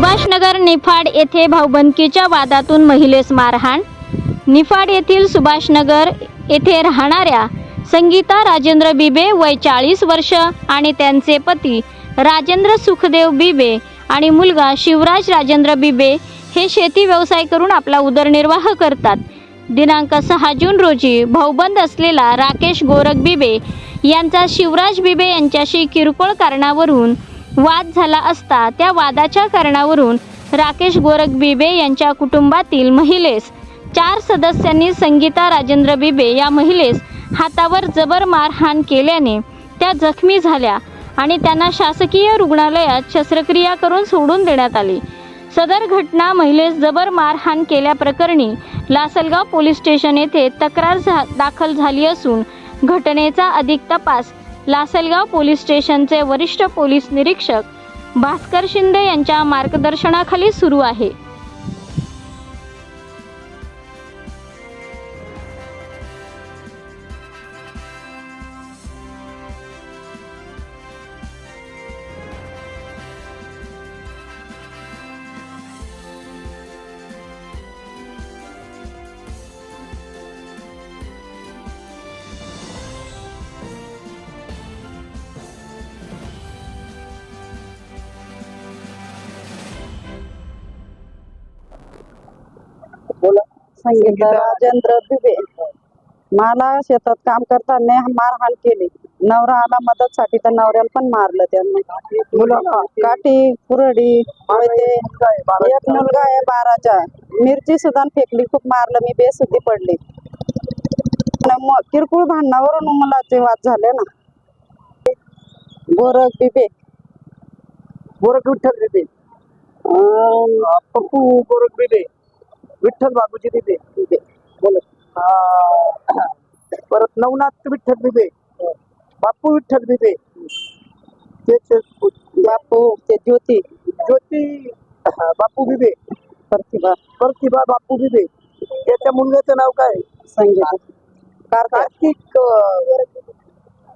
सुभाषनगर निफाड येथे भाऊबंदकीच्या वादातून महिलेस मारहाण. निफाड येथील सुभाषनगर येथे राहणाऱ्या संगीता राजेंद्र बिबे वय चाळीस वर्ष आणि त्यांचे पती राजेंद्र सुखदेव बिबे आणि मुलगा शिवराज राजेंद्र बिबे हे शेती व्यवसाय करून आपला उदरनिर्वाह करतात. दिनांक सहा जून रोजी भाऊबंद असलेला राकेश गोरख बिबे यांचा शिवराज बिबे यांच्याशी किरकोळ कारणावरून वाद झाला असता त्या वादाच्या कारणावरून राकेश गोरख बिबे यांच्या कुटुंबातील महिलेस चार सदस्यांनी संगीता राजेंद्र बिबे या महिलेस हातावर जबर मारहाण केल्याने त्या जखमी झाल्या आणि त्यांना शासकीय रुग्णालयात शस्त्रक्रिया करून सोडून देण्यात आली. सदर घटना महिलेस जबर मारहाण केल्याप्रकरणी लासलगाव पोलीस स्टेशन येथे तक्रार झा दाखल झाली असून घटनेचा अधिक तपास लासलगाव पोलीस स्टेशनचे वरिष्ठ पोलीस निरीक्षक भास्कर शिंदे यांच्या मार्गदर्शनाखाली सुरू आहे. संगीता. राजेंद्र दुबे. मला शेतात काम करताना मारहाण केली. नवरा आला मदतसाठी तर नवऱ्याला पण मारलं त्यांना. काठी कुरडी एक मुलगा आहे बाराचा. मिरची सुद्धा फेकली खूप मारलं मी बेसुद्धी पडली. किरकोळ भांडणावरून मुलाचे वाद झाले ना. गोरख बिबे. गोरख विठ्ठल बिबे पप्पू गोरख बिबे. विठ्ठल बाबूजी अं, परत नवनाथ विठ्ठल बिबे बापू विठ्ठल बिबे त्याचे बापू ते ज्योती. ज्योती बापू बिबे प्रतिभा. प्रतिभा बापू बिबे त्याच्या मुलग्याचं नाव काय? संगीता कार्तिक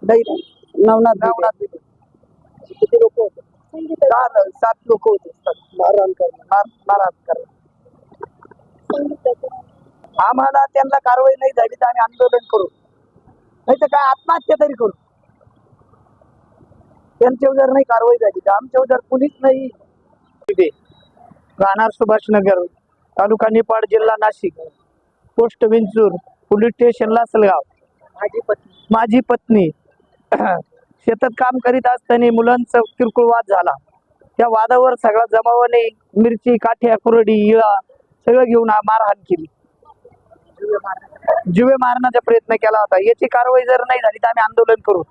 नाही नवनाथ. नवनाथ बिबे किती लोक होते? सात लोक होते. मारहाण करणार. मारहाण करणार. आम्हाला त्यांना कारवाई नाही झाली तर आम्ही आंदोलन करू. नाही तर काय आत्महत्या तरी करू. त्यांच्यावर जर नाही कारवाई झाली तर आमच्यावर जर कुणीच नाही तिथे राहणार सुभाषनगर तालुका निपाड जिल्हा Nashik post Vinchur police station Lasalgaon. माझी पत्नी. माझी पत्नी. शेतात काम करीत असताना मुलांचा किरकोळ वाद झाला. त्या वादावर सगळा जमावाने मिरची काठ्या कुरडी इळा सगळं घेऊन मारहाण केली. जुवे मारण्याचा प्रयत्न केला होता. याची कारवाई जर नाही झाली तर आम्ही आंदोलन करू.